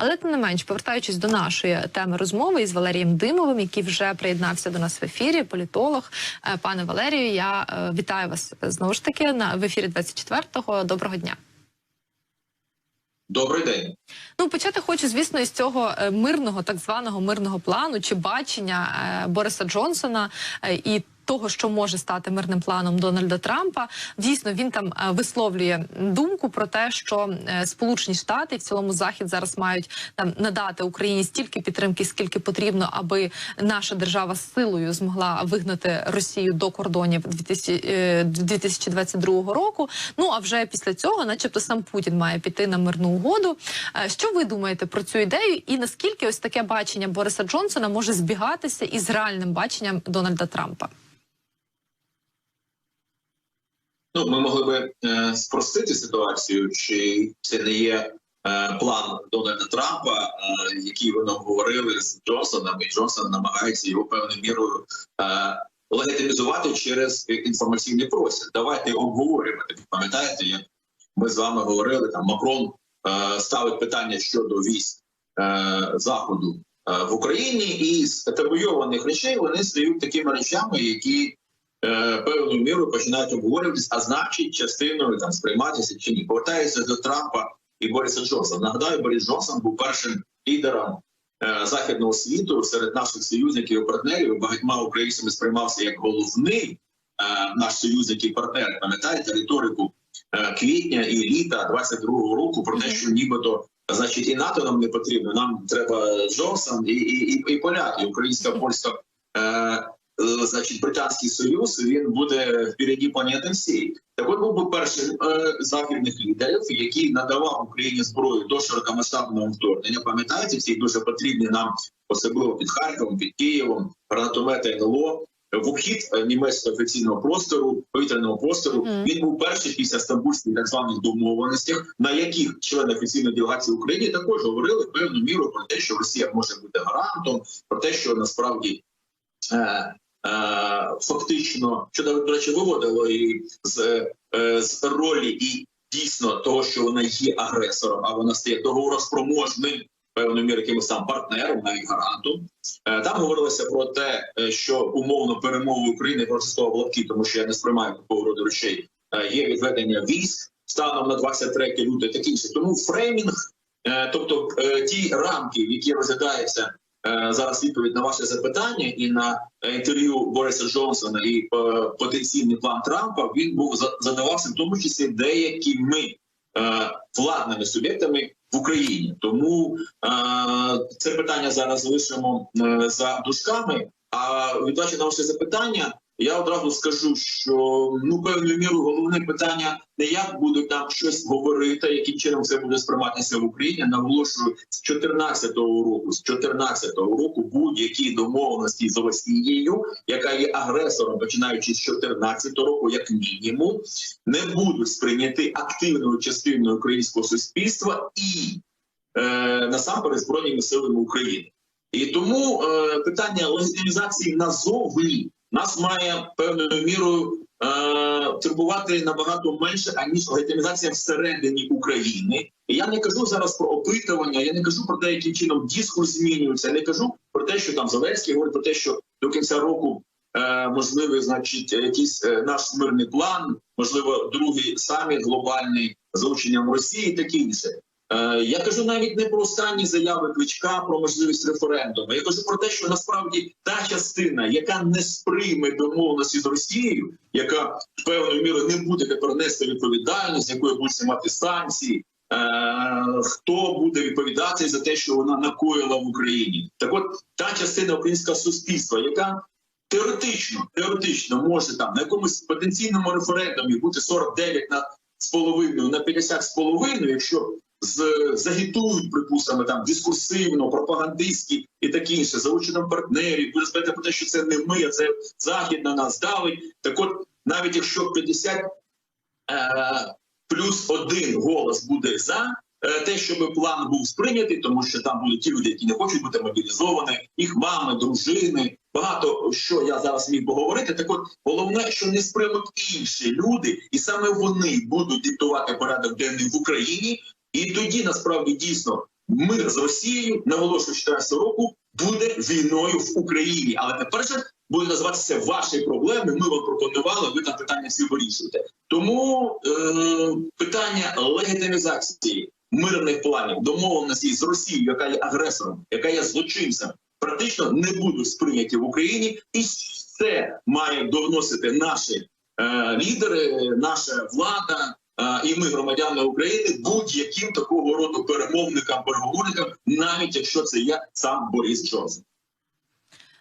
Але тим не менш, повертаючись до нашої теми розмови із Валерієм Димовим, який вже приєднався до нас в ефірі, політолог. Е, Пане Валерію, я е, вітаю вас знову ж таки на в ефірі 24-го. Доброго дня. Добрий день. Ну, почати хочу, звісно, із цього е, мирного, так званого мирного плану чи бачення е, Бориса Джонсона е, і. Того, що може стати мирним планом Дональда Трампа, дійсно він там е, висловлює думку про те, що е, Сполучені Штати і в цілому Захід зараз мають там надати Україні стільки підтримки, скільки потрібно, аби наша держава силою змогла вигнати Росію до кордонів 2000, е, 2022 року. Ну а вже після цього, начебто, сам Путін має піти на мирну угоду. Що ви думаєте про цю ідею? І наскільки ось таке бачення Бориса Джонсона може збігатися із реальним баченням Дональда Трампа? Ну, ми могли би е, спростити ситуацію, чи це не є е, план Дональда Трампа, е, який вони говорили з Джонсоном, і Джонсон намагається його певною мірою е, легітимізувати через інформаційний простір. Давайте обговорюємо. Так, Пам'ятаєте, як ми з вами говорили, там Макрон е, ставить питання щодо військ е, заходу е, в Україні, і з табуйованих речей вони стають такими речами, які певною мірою починають обговорюватись, а значить, частиною там сприйматися чи ні. Повертається до Трампа і Бориса Джонсона. Нагадаю, Борис Джонсон був першим лідером е, західного світу серед наших союзників і партнерів. Багатьма українцями сприймався як головний е, наш союзник і партнер. Пам'ятаєте риторику е, квітня і літа 22-го року про те, що нібито. Значить, і НАТО нам не потрібно. Нам треба Джонсон і і, і, і поляки, українська польська е, е, значить, британський союз. Він буде впереді планети всієї. Так от був би першим е, західних лідерів, який надавав Україні зброю до широкомасштабного вторгнення. Пам'ятаєте, ці дуже потрібні нам, особливо під Харковом, під Києвом, гранатомети НЛО. В обхід е, німецького офіційного простору, повітряного простору, Мгм. він був перший після стамбульських так званих домовленостях, на яких члени офіційної делегації України також говорили певну міру про те, що Росія може бути гарантом, про те, що насправді е, е, фактично, що до речі, виводило і з, е, з ролі і дійсно того, що вона є агресором, а вона стає договороспроможним певною мірою якимось там партнером, навіть гарантом. Е, Там говорилося про те, е, що умовно перемови України в лапки, тому що я не сприймаю такого роду речей. е, Є відведення військ станом на 23 лютого, таке інше. Тому фреймінг, е, тобто е, ті рамки, які розглядаються е, зараз відповідь на ваше запитання і на е, інтерв'ю Бориса Джонсона і е, потенційний план Трампа, він був задавався в тому числі деякими е, владними суб'єктами в Україні. Тому е, це питання зараз залишимо е, за дужками. А віддачі на ваше запитання, я одразу скажу, що ну певною мірою головне питання не як будуть там щось говорити, яким чином це буде сприйматися в Україні. Наголошую з 14-го року, з 14-го року будь-які домовленості з Росією, яка є агресором, починаючи з 14-го року, як мінімум, не будуть сприйняті активною частиною українського суспільства і е, насамперед збройними силами України. І тому е, питання легітимізації назовні нас має певною мірою е, турбувати набагато менше аніж легітимізація всередині України. І я не кажу зараз про опитування, я не кажу про те, яким чином дискурс змінюється. Я не кажу про те, що там Зеленський говорить про те, що до кінця року е, можливий, значить, якийсь е, наш мирний план, можливо, другий саміт глобальний з залученням Росії, і таке інше. Е, Я кажу навіть не про останні заяви Кличка про можливість референдуму. Я кажу про те, що насправді та частина, яка не сприйме домовленості з Росією, яка певною мірою не буде тепер нести відповідальність, якою будуть мати санкції. Е, хто буде відповідати за те, що вона накоїла в Україні? Так, от та частина українського суспільства, яка теоретично теоретично може там на якомусь потенційному референдумі бути 49 на з половиною на 50 з половиною, якщо з загітують, припустимо, там дискурсивно, пропагандистські і таке інше, за учетом партнерів, буде сказати про те, що це не ми, а це захід на нас давить. Так от, навіть якщо 50 е, плюс один голос буде за. е, Те, щоб план був сприйнятий, тому що там будуть ті люди, які не хочуть бути мобілізовані, їх мами, дружини, багато що я зараз міг поговорити. Так от головне, що не сприймуть інші люди, і саме вони будуть диктувати порядок денний в Україні, і тоді насправді дійсно мир з Росією, наголошую 14 року, буде війною в Україні. Але тепер же буде називатися ваші проблеми. Ми вам пропонували, ви там питання всі вирішуєте. Тому е, питання легітимізації мирних планів, домовленості з Росією, яка є агресором, яка є злочинцем, практично не будуть сприйняті в Україні, і це має доносити наші е, лідери, наша влада. І ми, громадяни України, будь-яким такого роду перемовникам, переговорникам, навіть якщо це я сам Борис Джонсон.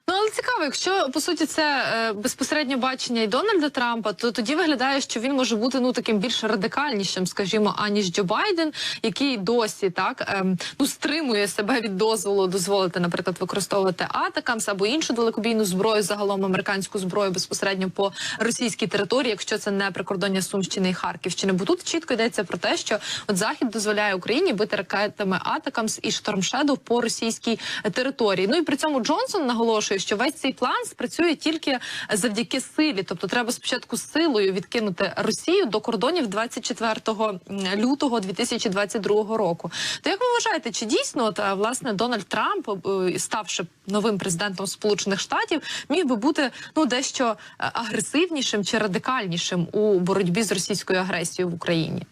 Ну але цікаво, якщо по суті це е, безпосередньо бачення і Дональда Трампа, то тоді виглядає, що він може бути ну таким більш радикальнішим, скажімо, аніж Джо Байден, який досі так ем, ну стримує себе від дозволу дозволити, наприклад, використовувати атакамс або іншу далекобійну зброю, загалом американську зброю безпосередньо по російській території, якщо це не прикордоння Сумщини і Харківщини. Бо тут чітко йдеться про те, що от захід дозволяє Україні бити ракетами атакамс і Штормшедов по російській е, території. Ну і при цьому Джонсон наголошує, що весь цей план спрацює тільки завдяки силі, тобто треба спочатку силою відкинути Росію до кордонів 24 лютого 2022 року. То як ви вважаєте, чи дійсно от, е, власне Дональд Трамп, е, ставши новим президентом Сполучених Штатів, міг би бути ну дещо е, агресивнішим чи радикальнішим у боротьбі з російською агресією в Україні?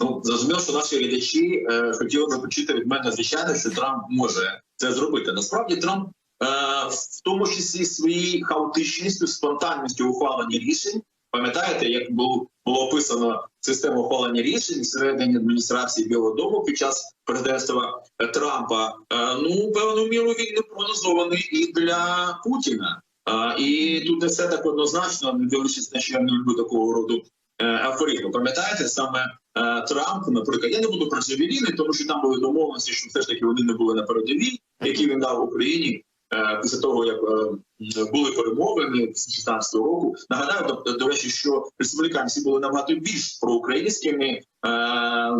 Ну зрозуміло, що наші глядачі е, хотіли би почути від мене, звичайно, що Трамп може це зробити. Насправді Трамп, е, в тому числі своєю хаотичністю, спонтанністю ухвалення рішень. Пам'ятаєте, як було було описано систему ухвалення рішень всередині адміністрації Білого Дому під час президентства Трампа? Е, ну певну міру він не прогнозований і для Путіна. Е, і тут не все так однозначно, не дивлячись на що я не люблю такого роду е, афоризму. Пам'ятаєте, саме Трамп, наприклад, я не буду про Джавеліни, тому що там були домовленості, що все ж таки вони не були на передовій, які він дав Україні е, після того, як е, були перемовини з 16 року. Нагадаю, до, до речі, що республіканці були набагато більш проукраїнськими. Е,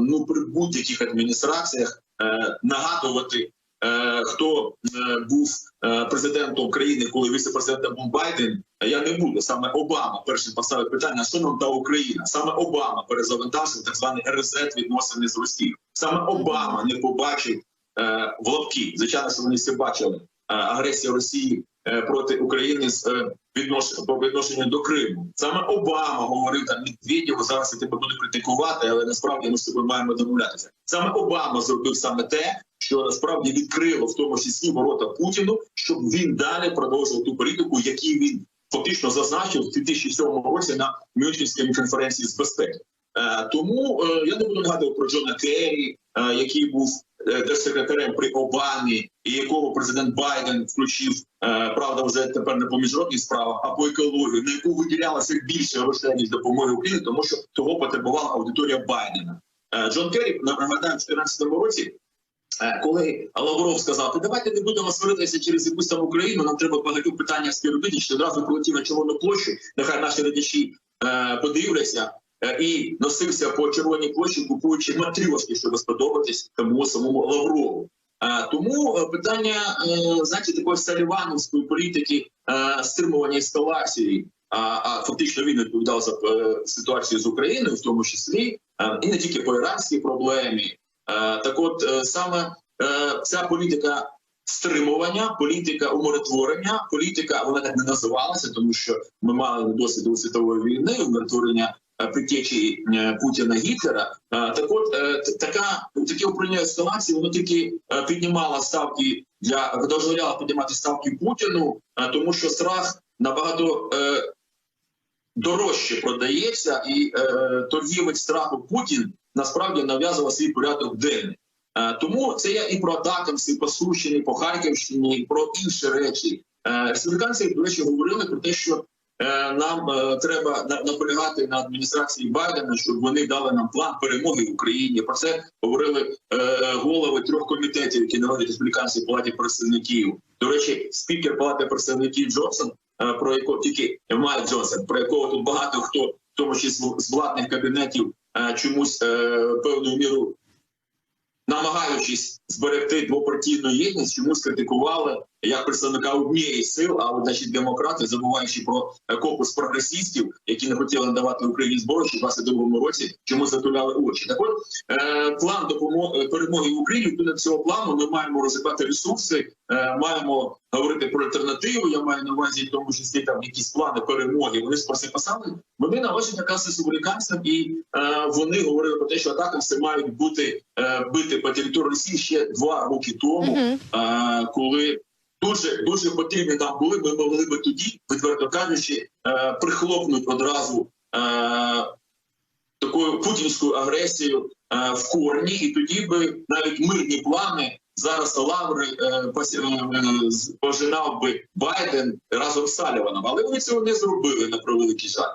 ну при будь-яких адміністраціях е, нагадувати. е, Хто е, був е, президентом країни, коли віце-президентом був Байден, я не буду. Саме Обама першим поставив питання, що нам та Україна. Саме Обама перезавантажив так званий резет відносини з Росією. Саме Обама не побачив е, в лапки. Звичайно, що вони всі бачили е, агресію Росії е, проти України з е, віднош... по відношенню до Криму. Саме Обама говорив там Медведєву, зараз я тебе буду критикувати, але насправді ми з тобою маємо домовлятися. Саме Обама зробив саме те, що насправді відкрило в тому числі ворота Путіну, щоб він далі продовжував ту політику, яку він фактично зазначив у 2007 році на Мюнхенській конференції з безпеки. Е, Тому е, я не буду нагадувати про Джона Керрі, е, який був держсекретарем при Обамі, і якого президент Байден включив правда вже тепер не по міжнародних справах, а по екології, на яку виділялося більше грошей ніж допомоги Україні, тому що того потребувала аудиторія Байдена. Джон Керрі нагадаю, в 2014 році. Е, Коли Лавров сказав, «Та давайте не будемо сваритися через якусь там Україну, нам треба багатьох питаннях співробітничати, одразу полетів на Червону площу, нехай наші глядачі е, подивляться, е, і носився по Червоній площі, купуючи матрьошки, щоб сподобатись тому самому Лаврову. Е, Тому е, питання е, знаєте, такої салівановської політики е, стримування ескалації, а, а фактично він відповідав за е, ситуацію з Україною, в тому числі, е, і не тільки по іранській проблемі. Е, Так, от е, саме е, ця політика стримування, політика умиротворення, політика вона так не називалася, тому що ми мали досвід світової війни, умиротворення притечі Путіна Гітлера. Так, от така таке управління ескалації, воно тільки піднімало ставки для дозволяло піднімати ставки Путіну, тому що страх набагато. Дорожче продається, і е, торгівець страху Путін насправді нав'язував свій порядок денний. Е, Тому це я і про Атакамс, і по Сущині, по Харківщині, про інші речі. Е, Республіканці, до речі, говорили про те, що е, нам треба наполягати на адміністрації Байдена, щоб вони дали нам план перемоги в Україні. Про це говорили голови трьох комітетів, які належать республіканській палаті представників. До речі, спікер палати представників Джонсон, про якого тільки Майк Джонсон, про якого тут багато хто, в тому числі з- владних кабінетів, чомусь е, певною міру намагаючись зберегти двопартійну єдність, чомусь критикували як представника однієї з сил, а от значить демократи, забуваючи про е, корпус прогресістів, які не хотіли надавати Україні зброю ще в 22-му році, чому затуляли очі. Так от е, план допомоги перемоги в Україні до цього плану. Ми маємо розвивати ресурси, е, маємо говорити про альтернативу. Я маю на увазі, в тому числі там якісь плани перемоги. Вони писали. Вони належать якраз республіканцям, і е, вони говорили про те, що атакамси мають бути е, бити по території Росії ще два роки тому, е, коли. Дуже дуже потрібні там були. Ми могли би тоді, відверто кажучи, е, прихлопнути одразу е, такою путінською агресією е, в корні, і тоді би навіть мирні плани зараз лаври пожинав би Байден разом з Саліваном. Але вони цього не зробили на превеликий жаль.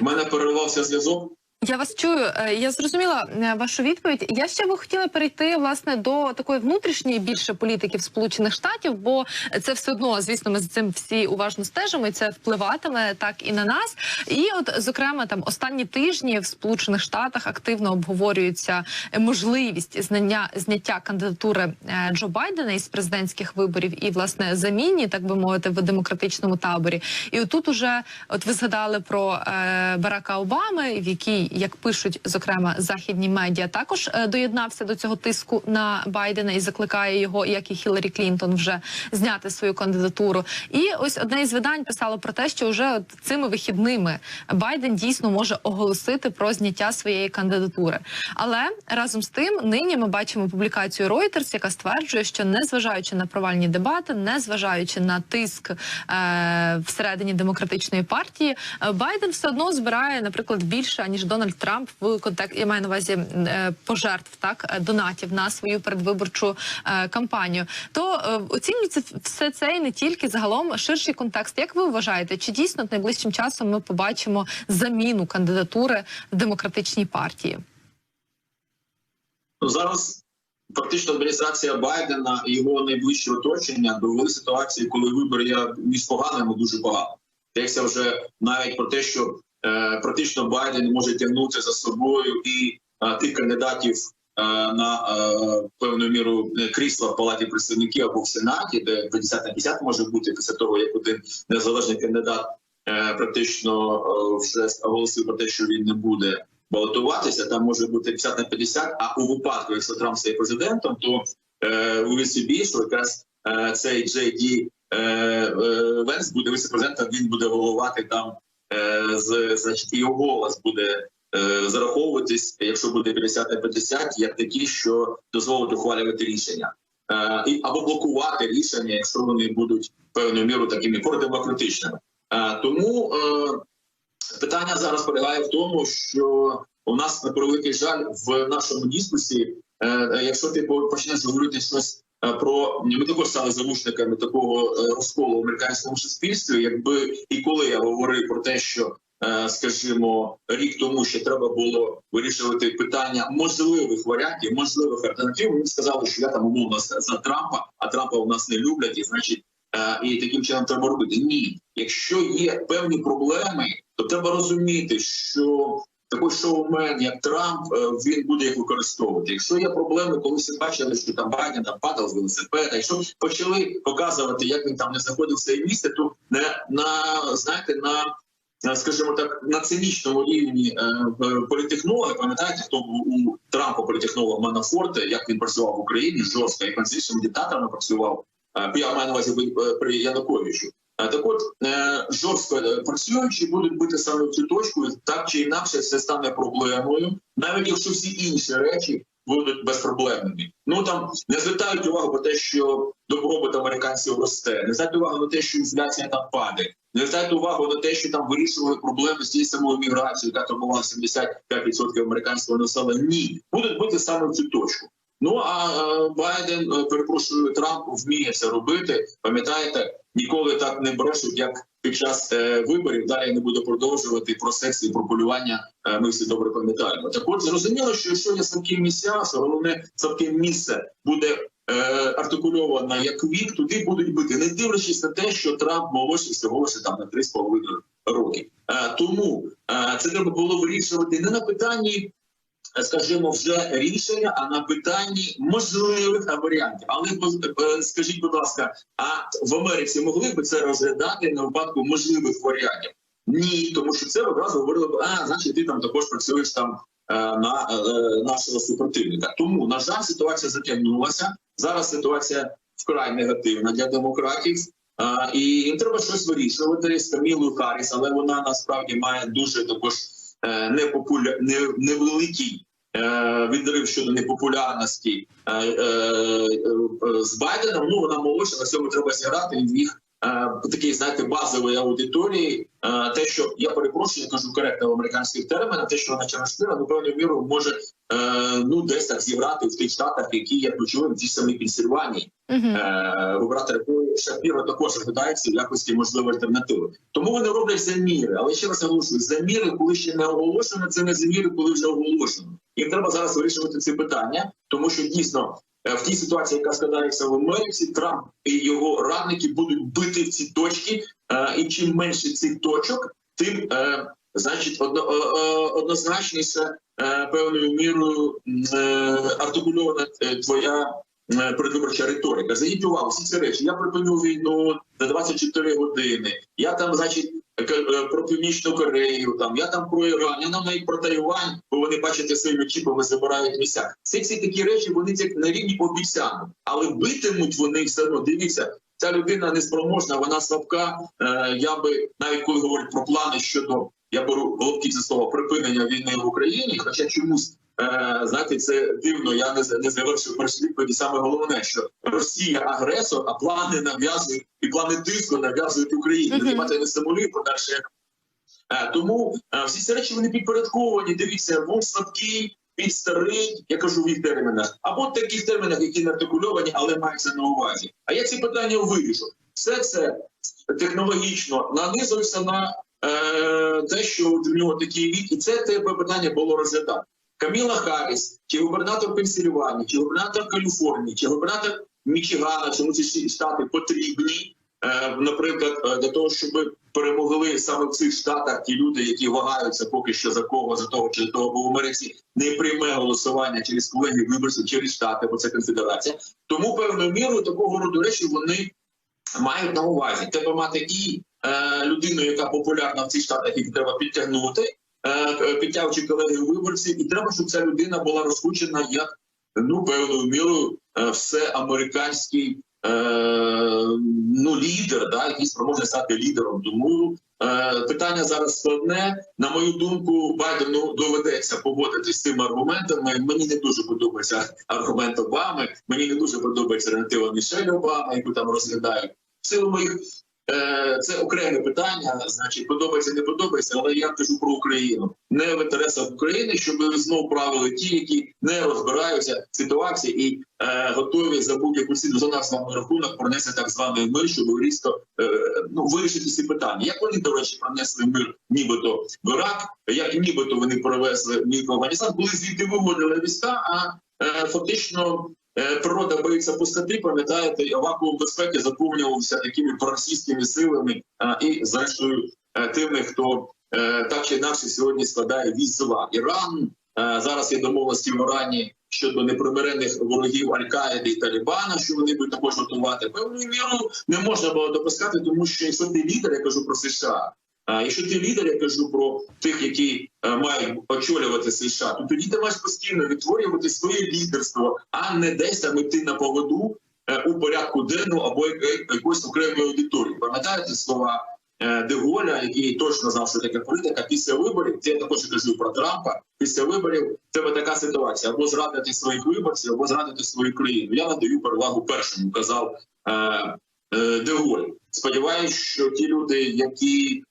У мене перервався зв'язок. Я вас чую. Е, Я зрозуміла е, вашу відповідь. Я ще би хотіла перейти власне до такої внутрішньої більше політики в Сполучених Штатів, бо це все одно, звісно, ми за цим всі уважно стежимо, і це впливатиме так і на нас. І, от, зокрема, там останні тижні в Сполучених Штатах активно обговорюється можливість знання зняття кандидатури е, Джо Байдена із президентських виборів і власне заміні, так би мовити, в демократичному таборі. І отут уже, от ви згадали про Барака Обами, в якій, як пишуть зокрема західні медіа, також е, доєднався до цього тиску на Байдена і закликає його, як і Хіларі Клінтон, вже зняти свою кандидатуру. І ось одне із видань писало про те, що вже цими вихідними Байден дійсно може оголосити про зняття своєї кандидатури. Але разом з тим, нині ми бачимо публікацію Reuters, яка стверджує, що незважаючи на провальні дебати, незважаючи на тиск е, всередині демократичної партії, е, Байден все одно збирає, наприклад, більше ніж Дональд Трамп в контекст. Я маю на увазі е, пожертв так е, донатів на свою передвиборчу е, кампанію. То оцінюється все це і не тільки загалом ширший контекст. Як ви вважаєте, чи дійсно найближчим часом ми побачимо заміну кандидатури в демократичній партії? Ну, зараз фактично адміністрація Байдена і його найближче оточення довели ситуацію, коли вибори я між поганими дуже багато. Йдеться вже навіть про те, що практично Байден може тягнути за собою і е, тих кандидатів е, на е, певну міру е, крісла в палаті представників або в сенаті, де 50 на 50 може бути після того, як один незалежний кандидат е, практично е, вже оголосив про те, що він не буде балотуватися, там може бути 50 на 50, а у випадку, якщо Трамп стає президентом, то е, у собі, що якраз е, цей Джей Ді е, е, Венс буде віце-президентом, він буде головувати там, е, з, значить, його голос буде е, зараховуватись, якщо буде 50 на 50, як такі, що дозволить ухвалювати рішення. Е, і, або блокувати рішення, якщо вони будуть певною мірою такими продемократичними. Е, тому е, Питання зараз полягає в тому, що у нас на превеликий жаль в нашому дискусі, е, е, якщо ти по- почнеш говорити щось е, про ми також стали заручниками такого е, розколу в американському суспільстві, якби і коли я говорив про те, що е, скажімо, рік тому ще треба було вирішувати питання можливих варіантів, можливих альтернатив. Мені сказали, що я там умовно за Трампа, а Трампа у нас не люблять, і значить. Е, І таким чином треба робити. Ні, якщо є певні проблеми, то треба розуміти, що такий шоумен, як Трамп, е, він буде їх використовувати. Якщо є проблеми, коли всі бачили, що там Байден падав з велосипеда, якщо почали показувати, як він там не заходив в своє місце, то не на знаєте на. Скажімо так, на цинічному рівні е, політехнологи, пам'ятаєте, хто був у Трампа політехнолог Манафорте, як він працював в Україні жорстко, як він з іншими диктаторами працював. Е, Я маю на увазі при Януковичу. Е, Так от е, жорстко е, працюючи будуть бити саме в цю точку, так чи інакше це стане проблемою, навіть якщо всі інші речі будуть безпроблемними. Ну там не звертають увагу про те, що добробут американців росте, не звертають увагу на те, що інфляція там падає, не звертають увагу на те, що там вирішували проблеми з тією самою міграцією, яка турбувала 75% американського населення. Ні, будуть бити саме в цю точку. Ну а е, Байден, е, перепрошую, Трамп вміє це робити. Пам'ятаєте, ніколи так не брешуть, як під час е, виборів. Далі не буду продовжувати про секс і про полювання. Ми всі добре пам'ятаємо. Так от зрозуміло, що якщо є слабкі місця, що головне слабке місце буде. Артикульована як вік, туди будуть бити, не дивлячись на те, що Трамп молодший всього лише там на 3,5 роки. Тому це треба було вирішувати не на питанні скажімо, вже рішення, а на питанні можливих варіантів. Але е, скажіть, будь ласка, а в Америці могли б це розглядати на випадку можливих варіантів? Ні, тому що це одразу говорили б, а значить, ти там також працюєш там е, на е, нашого супротивника. Тому на жаль, ситуація затягнулася. Зараз ситуація вкрай негативна для демократів. І їм треба щось вирішувати з Камілою Харріс, але вона насправді має дуже також е, непопуля... не, невеликий е, відрив щодо непопулярності е, е, е, з Байденом. Ну вона молодша, на цьому треба зіграти і в їх е, такій, знаєте, базової аудиторії. Е, те, що я перепрошую, я кажу коректно в американських термінах, те, що вона через ну певною мірою може е, ну десь так зіграти в тих штатах, які є ключовими в тій самій Пенсільванії. Угу. Е, губернатор Шапіро також розглядається в якості можливої альтернативи. Тому вони роблять заміри. Але ще раз наголошую, заміри, коли ще не оголошено, це не заміри, коли вже оголошено. Їм треба зараз вирішувати ці питання, тому що дійсно е, в тій ситуації, яка складається в Америці, Трамп і його радники будуть бити в ці точки. е, І чим менше цих точок, тим е, значить одно, е, е, однозначніше е, певною мірою е, артикульована е, твоя передвиборча риторика. Зверніть увагу, всі ці речі. Я припиню війну за 24 години. Я там, значить, про північну Корею. Там я там про Іран. Я нам навіть про Тайвань, бо вони бачите своїми чіпами забирають місця. Це всі такі речі. Вони це на рівні обіцянок, але битимуть вони все одно. Дивіться. Ця людина неспроможна, вона слабка. Я би навіть коли говорять про плани щодо я беру головки за слово припинення війни в Україні, хоча чомусь Е, знаєте, це дивно. Я не не завершив перші відповіді. Саме головне, що Росія агресор, а плани нав'язують і плани тиску нав'язують Україні. Мгм. Хіба це не стимулює подальше? Е, Тому е, всі ці речі вони підпорядковані. Дивіться, вон слабкий, під старий, я кажу в їх термінах, або в таких термінах, які не артикульовані, але мається на увазі. А я ці питання вирішу. Все це технологічно нанизується на те, що в нього такий вік, і це тебе питання було розглядати. Каміла Харріс, чи губернатор Пенсільванії, чи губернатор Каліфорнії, чи губернатор Мічигана, чому ці штати потрібні, е, наприклад, е, для того, щоб перемогли саме в цих штатах ті люди, які вагаються поки що за кого, за того чи за того, бо в Америці не прийме голосування через колегію виборців, через штати, бо це конфедерація. Тому певною мірою такого роду речі вони мають на увазі. Треба мати і е, людину, яка популярна в цих штатах, їх треба підтягнути, е, підтягуючи колегію виборців, і треба, щоб ця людина була розкручена як ну певною мірою е, все американський е, ну лідер, да, який спроможний стати лідером. Тому е, питання зараз складне. На мою думку, Байдену доведеться погодитися з цими аргументами. Мені не дуже подобається аргумент Обами. Мені не дуже подобається альтернатива Мішель Обама, яку там розглядають. В силу моїх Е, Це окреме питання, значить, подобається, не подобається, але я кажу про Україну. Не в інтересах України, щоб знов правили ті, які не розбираються в ситуації і е, готові за будь-яку ціну за нас вам рахунок пронести так званий мир, щоб різко е, ну, вирішити ці питання. Як вони, до речі, пронесли мир, нібито в Ірак, як нібито вони провезли в Афганістан, коли звідти виводили війська, а е, фактично. Е, Природа боїться пустоти, пам'ятаєте, вакуум безпеки заповнювався такими проросійськими силами і, зрештою, е, тими, хто е, так чи інакше сьогодні складає військова. Іран зараз є домовленості в Ірані щодо непримирених ворогів Аль-Каїди і Талібана, що вони будуть також готувати. Певною мірою не можна було допускати, тому що якщо ти лідер, я кажу про США. А якщо ти лідер, я кажу про тих, які мають очолювати США, то тоді ти маєш постійно відтворювати своє лідерство, а не десь там йти на поводу е, у порядку денного або якоїсь окремої аудиторії. Пам'ятаєте слова е, Деголя, який точно знав, що таке політика після виборів? Це я також кажу про Трампа. Після виборів тебе така ситуація: або зрадити своїх виборців, або зрадити свою країну. Я надаю перевагу першому, казав е, е, Деголь. Сподіваюсь, що ті люди, які е,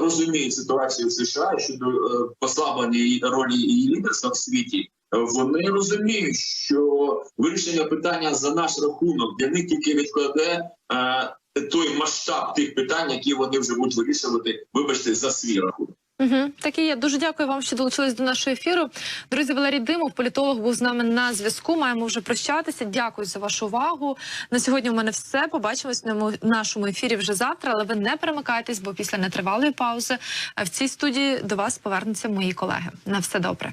розуміють ситуацію в США щодо е, послаблення ролі її лідерства в світі. е, Вони розуміють, що вирішення питання за наш рахунок для них тільки відкладе е, той масштаб тих питань, які вони вже будуть вирішувати, вибачте, за свій рахунок. Угу, так і є. Дуже дякую вам, що долучились до нашого ефіру. Друзі, Валерій Димов, політолог, був з нами на зв'язку. Маємо вже прощатися. Дякую за вашу увагу. На сьогодні у мене все. Побачимось на нашому ефірі вже завтра. Але ви не перемикайтесь, бо після нетривалої паузи е, в цій студії до вас повернуться мої колеги. На все добре.